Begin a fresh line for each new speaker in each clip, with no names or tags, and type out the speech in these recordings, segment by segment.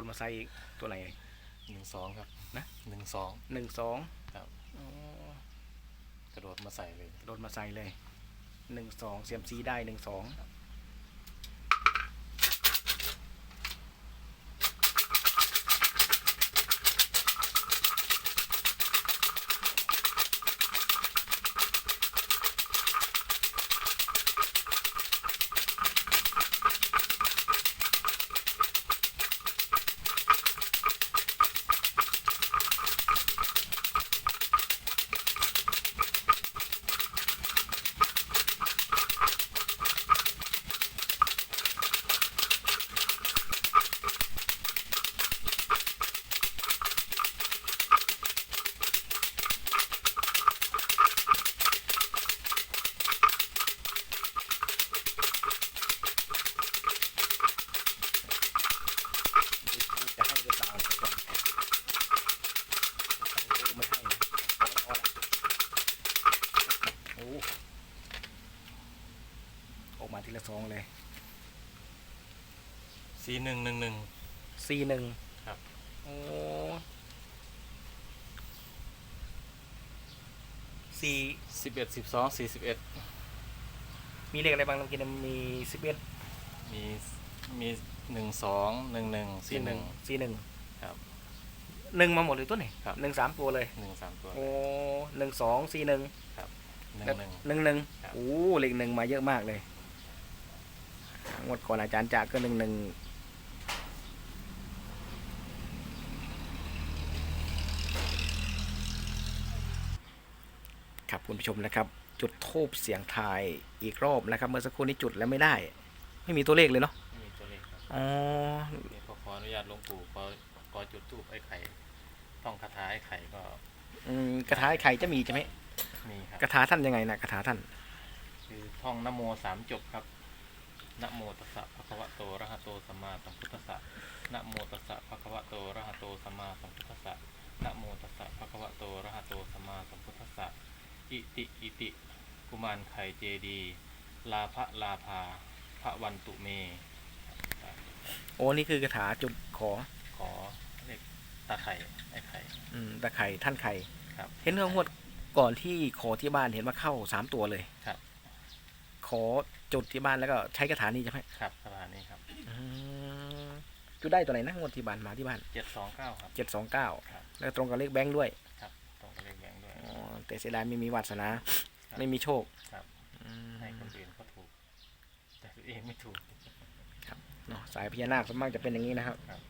ดมาใส่อีกตัวไหน
หนึ่งสองครับ
นะ
หนึ่งสอง
หนึ่งสอง
ครับ
อ๋อก
ระโดดมาใส่เลย
โดดมาใส่เลยหนึ่งสองเสียมซีได้หนึ่งสองจะ ทีละสองเลย
สีหนึ่งหนึ่งหนึ่ง
ซีหนึ่ง
ครับ
โอ้ซี
สิบเอ็ดสิบสองสี่สิบเอ็ด
มีเลขอะไรบ้างเมื่อกี้นะมีสิบเอ็ด
มีมีหนึ่งสองหนึ่งหนึ่งสี่หนึ่ง
ซีหนึ่ง
ครับ
หนึ่งมาหมดเลยตัวไหน
ครับ
หนึ่งสามตัวเลย
หนึ่งสามตัว
โอ้หนึ่งสองซีหนึ่ง
หนึ่ง
แล้ว
หนึ่ง
หนึ่งหนึ่ง
ครับ
โอ้เลขหนึ่งมาเยอะมากเลย งวดก่อนอาจารย์จากก็หนึ่งหนึ่งครับคุณผู้ชมนะครับ จุดทูบเสียงทายอีกรอบนะครับ เมื่อสักครู่นี้จุดแล้วไม่ได้ ไม่มีตัวเลขเลยเนาะ
ไม่มีตัวเลขครับ
อ๋อ
นี่ก็ขออนุญาตหลวงปู่ขอขอจุดทูบไอ้ไข่ท่องคาถาไอ้ไข่ก็
อืมกระถาไข่จะมีใช่ไหม
มีครับ
กระถาท่านยังไงนะกระถาท่าน
คือท่องนะโมสามจบครับ นะโมตัสสะภะคะวะโตอะระหะโตสัมมาสัมพุทธัสสะนะโมตัสสะภะคะวะโตอะระหะโตสัมมาสัมพุทธัสสะนะโมตัสสะภะคะวะโตอะระหะโตสัมมาสัมพุทธัสสะอิติอิติกุมารไข่เจดี ลาภะลาภาพระวันตุเม
โอ้นี่คือกระถาจุดขอ
ขอเลขตาไข่ไอ้ไข่
อืมตะไคร่ท่านไข่
ครับ
เห็นเรื่องงวดก่อนที่ขอที่บ้านเห็นว่าเข้าสามตัวเลย
ครับ
ขอ จุดที่บ้านแล้วก็ใช้กระถานี้ใช่ไหม
ครับสถานีครับ
อืมจุดได้ตัวไหนนะงวดที่บ้านมาที่บ้าน
เจ็ดสองเก้าครับ
เจ็ดสองเก้า
ครับ
แล้วตรงกับเลขแบงค์ด้วย
ครับตรงกับเลขแบงค์ด้วย
อ๋อแต่เสียดายไม่มีวาสนา
ครับ
ไม่มีโชค
ครับ
อืม
ให้คนอื่นเขาถูก แต่ตัวเองไม่ถูก
เนาะสายพญานาคส่วนมากจะเป็นอย่างนี้นะครับ
ครับ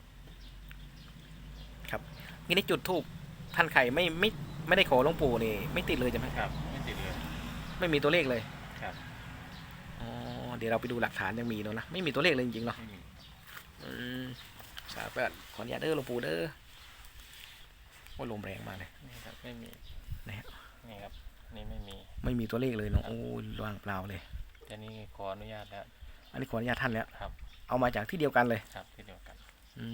ครับนี่ได้จุดทูบท่านไข่ไม่ไม่ไม่ได้ขอหลวงปู่นี่ไม่ติดเลยใช่ไหม
ครับ ไม่ติดเลย
ไม่มีตัวเลขเลย
ครับ
อ๋อ เดี๋ยวเราไปดูหลักฐานยังมีเนอะนะไม่มีตัวเลขเลยจริงๆเนาะ
ไม่มี
อืมสาธุขออนุญาตเด้อหลวงปู่เด้อว่าลมแรงมากเลย
นี่ครับไม่มี
นะฮะ
นี่ครับนี่ไม่มี
ไม่มีตัวเลขเลยเนาะโอ้ยว่างเปล่าเลย
แต่นี่ขออนุญาตแล้ว
อันนี้ขออนุญาตท่านแล้ว
ครับ
เอามาจากที่เดียวกันเลย
ครับ ที่เดียวกัน
อื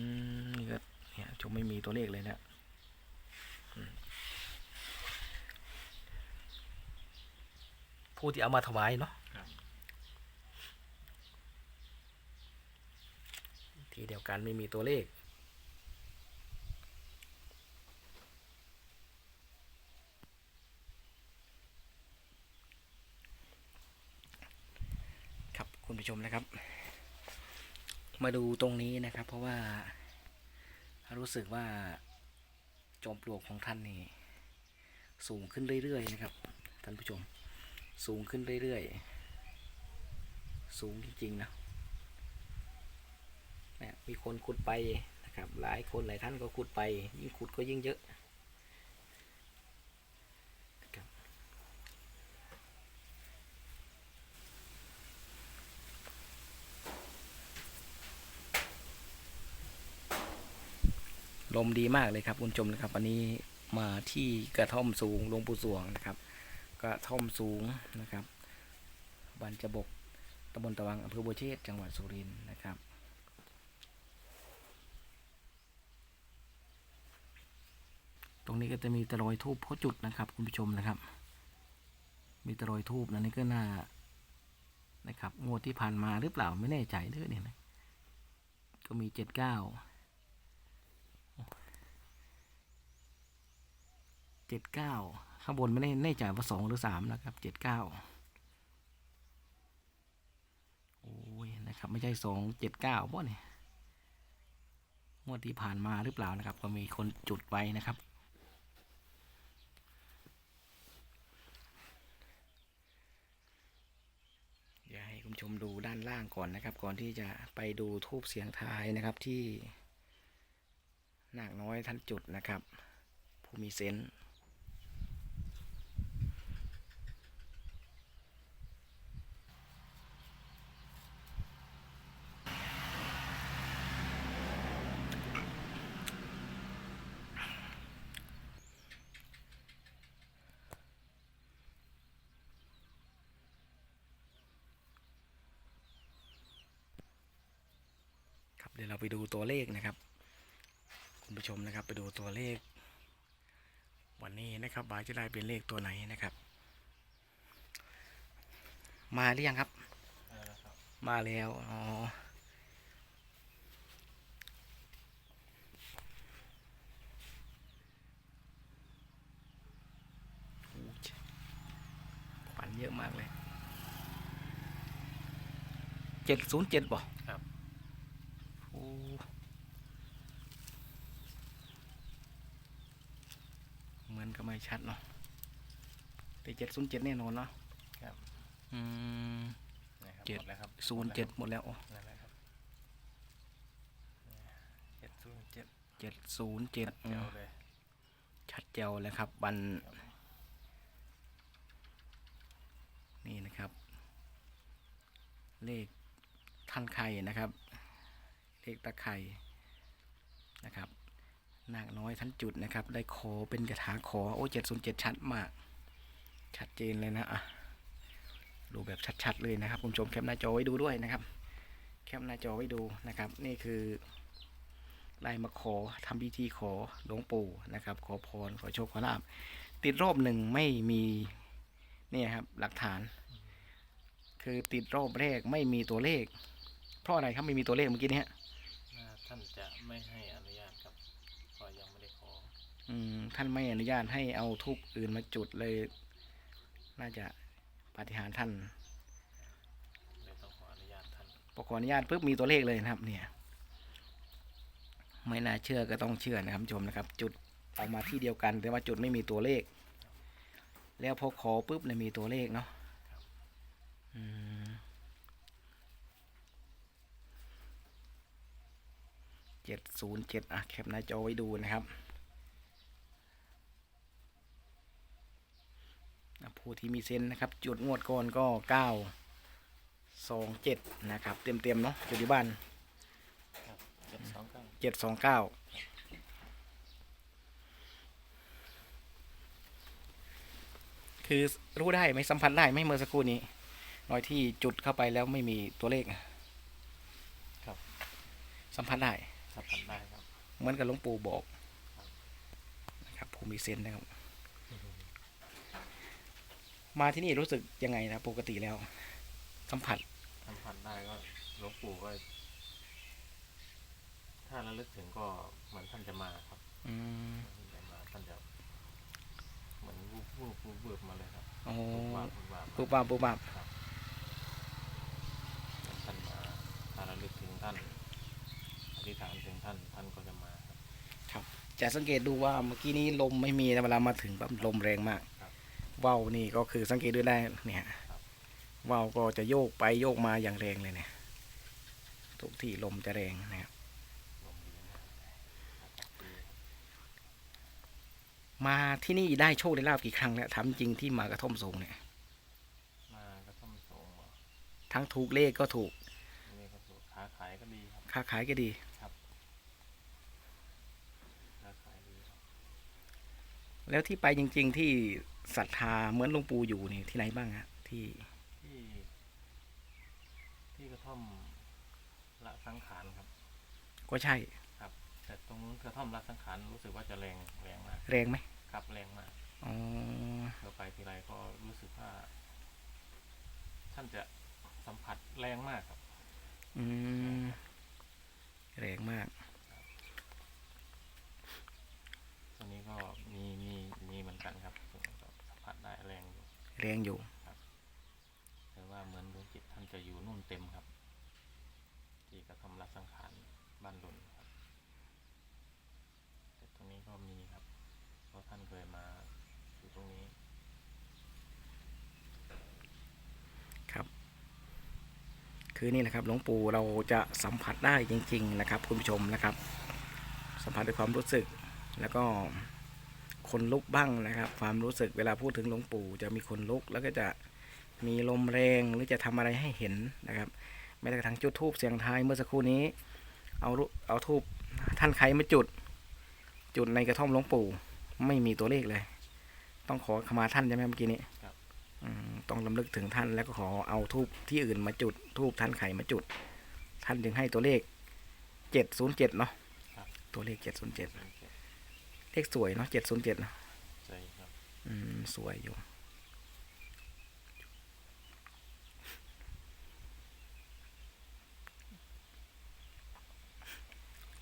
มนี่ก็เนี่ยชมไม่มีตัวเลขเลยนะอืมผู้ที่เอามาถวายเนาะ
ครับ
ที่เดียวกันไม่มีตัวเลข ครับคุณผู้ชมนะครับ มาดูตรงนี้นะครับ เพราะว่ารู้สึกว่าจอมปลวกของท่านนี่สูงขึ้นเรื่อยๆนะครับท่านผู้ชม สูงขึ้นเรื่อยๆ สูงจริงๆนะ นะมีคนขุดไปนะครับหลายคนหลายท่านก็ขุดไป ยิ่งขุดก็ยิ่งเยอะลมดีมากเลยครับคุณชมนะครับวันนี้มาที่กระท่อมสูงหลวงปู่สวงนะครับ กระท่อมสูงนะครับบันจบกตำบลตะวังอำเภอบัวเชษจังหวัดสุรินทร์นะครับ นี้ก็จะมีตะลอยทูบเขจุดนะครับ คุณผู้ชมนะครับ มีตะลอยทูบนะนี่ก็น่านะครับงวดที่ผ่านมาหรือเปล่าไม่แน่ใจด้วยเนี่ยนะก็มีเจ็ดเก้าเจ็ดเก้าข้างบนไม่แน่ใจว่าสองหรือสามนะครับเจ็ดเก้าโอ้ยนะครับไม่ใช่สองเจ็ดเก้าบ่เนี่งวดที่ผ่านมาหรือเปล่านะครับ ก็มีคนจุดไว้นะครับ ชมดูด้านล่างก่อนนะครับ ก่อนที่จะไปดูทูบเสียงทายนะครับที่นาคน้อยท่านจุดนะครับ ผู้มีเซนส์ เดี๋ยวเราไปดูตัวเลขนะครับ คุณผู้ชมนะครับ ไปดูตัวเลข วันนี้นะครับบาจะได้เป็นเลขตัวไหนนะครับ มาหรือยังครับ
ได้แล้วครับ
มาแล้วอ๋อปันเยอะมากเลยเจ็ดศูนย์เจ็ดบ่
ครับ
โอ้เห มือนก็ไม่ชัดเนาะแต่เจ็ดศูนย์เจ็ดแน่นอนเนาะ
ครับ
อืม
นะครับ
เจ็ด
หมดแล้วครับ
ศูนย์เจ็ดหมดแล้วอ๋อ
นั่นแหละครับเจ็ดศูนย์เจ็ด
เจ็ดศูนย์เจ็ด
เจ้าเลย
ชัดเจวเลยครับวัน
ครับ
นี่นะครับ เลขท่านไข่นะครับ เลขตะไข่นะครับ นาคน้อยท่านจุดนะครับ ได้ขอเป็นกระถาขอโอ้เจ็ดศูนย์เจ็ดชัดมาก ชัดเจนเลยนะอะดูแบบชัดๆเลยนะครับคุณผู้ชมแคปหน้าจอไว้ดูด้วยนะครับ แคปหน้าจอไว้ดูนะครับ นี่คือได้มาขอทำพิธีขอหลวงปู่นะครับ ขอพรขอโชคขอลาบติดรอบหนึ่งไม่มีเนี่ยครับหลักฐาน คือติดรอบแรกไม่มีตัวเลข เพราะอะไรครับไม่มีตัวเลขเมื่อกี้เนี้ย
ท่านจะไม่ให้อนุญาตครับ เพราะยังไม่ได้ขอ
อืม ท่านไม่อนุญาตให้เอาทูบอื่นมาจุดเลย น่าจะปาฏิหารย์ท่าน
เลยต้องขออนุญาตท่าน
พอขออนุญาตปุ๊บมีตัวเลขเลยนะครับ เนี่ย ไม่น่าเชื่อก็ต้องเชื่อนะครับผู้ชมนะครับ จุดออกมาที่เดียวกัน แต่ว่าจุดไม่มีตัวเลข แล้วพอขอปุ๊บเนี่ยมีตัวเลขเนาะอืม เจ็ดศูนย์เจ็ดอะแคปหน้าจอไว้ดูนะครับอะผู้ที่มีเซนส์นะครับ จุดงวดก่อนก็เก้าสองเจ็ดนะครับ เต็มเต็มๆเนาะจุดที่บ้าน
ครับเจ็ดสองเก้า
เจ็ดสองเก้าคือรู้ได้ไหมสัมผัสได้ไหมเมื่อสักครู่นี้น้อยที่จุดเข้าไปแล้วไม่มีตัวเลขอะ
ครับ
สัมผัสได้
สัมผัสได้ครับ
เหมือนกับหลวงปู่บอก
ครับ
นะครับภูมิเซนส์นะครับ มาที่นี่รู้สึกยังไงนะปกติแล้ว สัมผัส
สัมผัสได้ก็หลวงปู่ก็ถ้าระลึกถึงก็เหมือนท่านจะมาครับ
อืม
ท่านจะมาท่านจะเหมือนวูบวูบวูบวูบมาเลยครับ
โอ้
วูบวาบวูบวาบ
ปุ๊บปั๊บปุ๊บปั๊บ
ครับท่านมาถ้าระลึกถึงท่านอ ธิษฐานถึงท่านท่านก็จะมาครับ
จะสังเกตดูว่าเมื่อกี้นี้ลมไม่มีนะเวลามาถึงปั๊บลมแรงมาก
ครับ
ว่าวนี่ก็คือสังเกตดูได้เนี่ย
ครับ
ว่าวก็จะโยกไปโยกมาอย่างแรงเลยเนี่ยทุกที่ลมจะแรงนะครับ
ลมดีมากอากาศดี
มาที่นี่ได้โชคได้ลาบกี่ครั้งแล้วถามจริงที่มากระท่อมสูงเนี่ย
มากระท่อมโสงเหรอ
ทั้งถูกเลขก็ถูก
นี่ก็ถูก ค้าขายก็ดีครับ
ค้าขายก็ดี
ค้าขายดีครับ
แล้วที่ไปจริง ๆ ที่ศรัทธาเหมือนหลวงปู่อยู่นี่ที่ไหนบ้างฮะที่
ที่ ที่กระท่อมละสังขารครับ
ก็ใช่
แต่ตรงนู้นกระท่อมละสังขารรู้สึกว่าจะแรงแรงมาก
แรงไหม
ครับแรงมาก
อ๋อ
เราไปทีไรก็รู้สึกว่า ท่านจะสัมผัสแรงมากครับ
อืมแรงมาก
ตอนนี้ก็ มีมีมีเหมือนกัน
แรงอยู่
แต่ว่าเหมือนดวงจิตท่านจะอยู่นู่นเต็มครับที่กระทำละสังขารบ้านหลุนครับแต่ตรงนี้ก็มีครับเพราะท่านเคยมาอยู่ตรงนี้
ครับ คือนี่แหละครับหลวงปู่เราจะสัมผัสได้จริง ๆ นะครับ คุณผู้ชมนะครับ สัมผัสด้วยความรู้สึกแล้วก็ คนลุกบ้างนะครับ ความรู้สึกเวลาพูดถึงหลวงปู่จะมีคนลุกแล้วก็จะมีลมแรงหรือจะทำอะไรให้เห็นนะครับแม้แต่กระทั่งจุดทูบเสียงทายเมื่อสักครู่นี้ เอารูเอาทูบท่านใครมาจุด จุดในกระท่อมหลวงปู่ ไม่มีตัวเลขเลย ต้องขอขมาท่านใช่ไหมเมื่อกี้นี้
ครับ
อืมต้องลำลึกถึงท่านแล้วก็ขอเอาทูบที่อื่นมาจุดทูบท่านไข่มาจุด ท่านจึงให้ตัวเลขเจ็ดศูนย์เจ็ดเนาะ
ครับ
ตัวเลขเจ็ดศูนย์เจ็ด
เป็นเจ็ด
เลขสวยเนาะเจ็ดศูนย์เจ็ด
ใจครับ
อืม สวยอยู่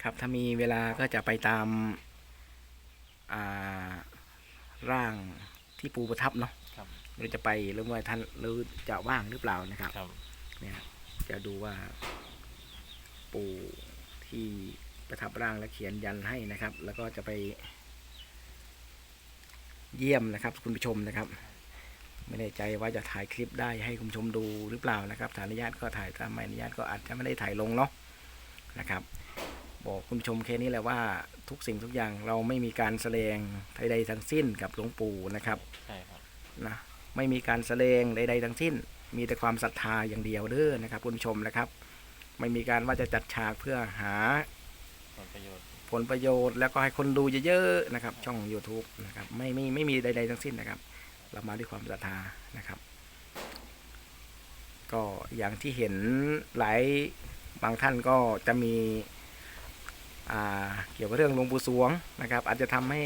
ครับถ้ามีเวลาก็จะไปตาม อ่า ร่างที่ปูประทับเนาะ
ครับ
หรือจะไปหรือว่าท่านหรือจะว่างหรือเปล่านะครับ
ครับ
เนี่ยจะดูว่า ปู่ที่ประทับร่างและเขียนยันให้นะครับ แล้วก็จะไป เยี่ยมนะครับคุณผู้ชมนะครับ ไม่แน่ใจว่าจะถ่ายคลิปได้ให้คุณผู้ชมดูหรือเปล่านะครับถ้าอนุญาตก็ถ่ายถ้าไม่อนุญาตก็อาจจะไม่ได้ถ่ายลงเนาะนะครับ บอกคุณผู้ชมแค่นี้แหละว่าทุกสิ่งทุกอย่างเราไม่มีการแสดงใดๆทั้งสิ้นกับหลวงปู่นะครับ
ใช่ครับ
นะไม่มีการแสดงใดๆทั้งสิ้น มีแต่ความศรัทธาอย่างเดียวเด้อนะครับคุณผู้ชมนะครับ ไม่มีการว่าจะจัดฉากเพื่อหา
ผลประโยชน์
ผ ลประโยชน์ แล้วก็ให้คนดูเยอะๆนะครับ ช่อง YouTube นะครับไม่ไม่ไม่มีใดๆทั้งสิ้นนะครับ เรามาด้วยความศรัทธานะครับ ก็อย่างที่เห็นหลายบางท่านก็จะมีอ่าเกี่ยวกับเรื่องหลวงปู่สวงนะครับ อาจจะทำให้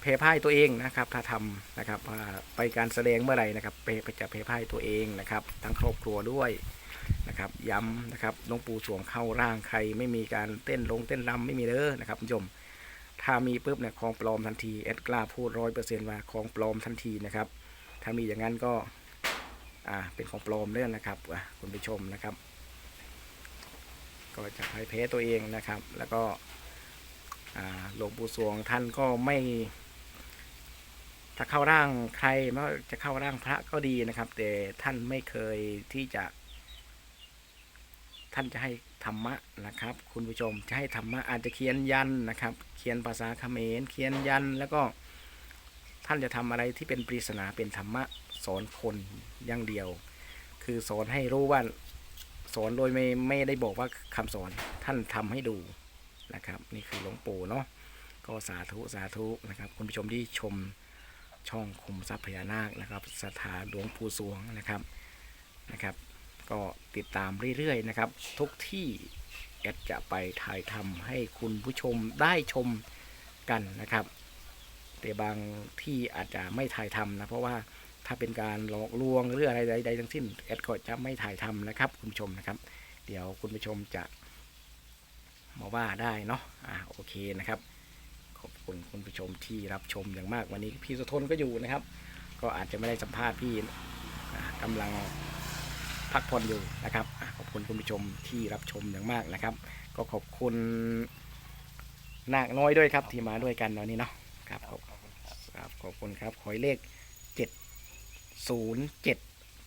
เพพ่ายตัวเองนะครับ ถ้าทำนะครับว่าไปการแสดงเมื่อไหร่นะครับไปจะเพพ่ายตัวเองนะครับ ทั้งครอบครัวด้วย นะครับย้ำนะครับหลวงปู่สวงเข้าร่างใครไม่มีการเต้นลงเต้นรำไม่มีเด้อนะครับคุณผู้ชมถ้ามีปุ๊บเนี่ยของปลอมทันทีเอ็ดกล้าพูดร้อยเปอร์เซ็นต์ว่าของปลอมทันทีนะครับ ถ้ามีอย่างนั้นก็อ่าเป็นของปลอมเรื่องนะครับคุณผู้ชมนะครับ ก็จะพ่ายแพ้ตัวเองนะครับ แล้วก็หลวงปู่สวงท่านก็ไม่ ถ้าเข้าร่างใครไม่ว่าจะเข้าร่างพระก็ดีนะครับ แต่ท่านไม่เคยที่จะ ท่านจะให้ธรรมะนะครับ คุณผู้ชมจะให้ธรรมะอาจจะเขียนยันนะครับ เขียนภาษาเขมรเขียนยันแล้วก็ท่านจะทำอะไรที่เป็นปริศนาเป็นธรรมะสอนคนอย่างเดียว คือสอนให้รู้ว่าสอนโดยไม่ไม่ได้บอกว่าคำสอนท่านทำให้ดูนะครับ นี่คือหลวงปู่เนาะก็สาธุสาธุนะครับ คุณผู้ชมที่ชมช่องคุมทรัพย์พญานาคนะครับ สถานหลวงปู่สวงนะครับนะครับ ก็ติดตามเรื่อยๆนะครับ ทุกที่แอดจะไปถ่ายทำให้คุณผู้ชมได้ชมกันนะครับ แต่บางที่อาจจะไม่ถ่ายทำนะ เพราะว่าถ้าเป็นการหลอกลวงหรืออะไรใดๆทั้งสิ้นแอดก็จะไม่ถ่ายทำนะครับ คุณผู้ชมนะครับ เดี๋ยวคุณผู้ชมจะมาว่าได้เนาะอ่าโอเคนะครับ ขอบคุณคุณผู้ชมที่รับชมอย่างมากวันนี้พี่สุทนก็อยู่นะครับ ก็อาจจะไม่ได้สัมภาษณ์พี่กำลัง พักผ่อนอยู่นะครับอะขอบคุณคุณผู้ชมที่รับชมอย่างมากนะครับ ก็ขอบคุณนาคน้อยด้วยครับที่มาด้วยกันวันนี้เนาะครับขอบ
ขอบคุณครับ
ครับขอบคุณครับขอให้เลขเจ็ดศูนย์เจ็ด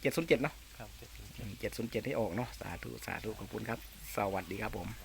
เจ็ดศูนย์เจ็ดเนาะ
ครับเจ็ดสิบ
เจ็ดศูนย์เจ็ดให้ออกเนาะสาธุสาธุขอบคุณครับ สวัสดีครับผม
ครับ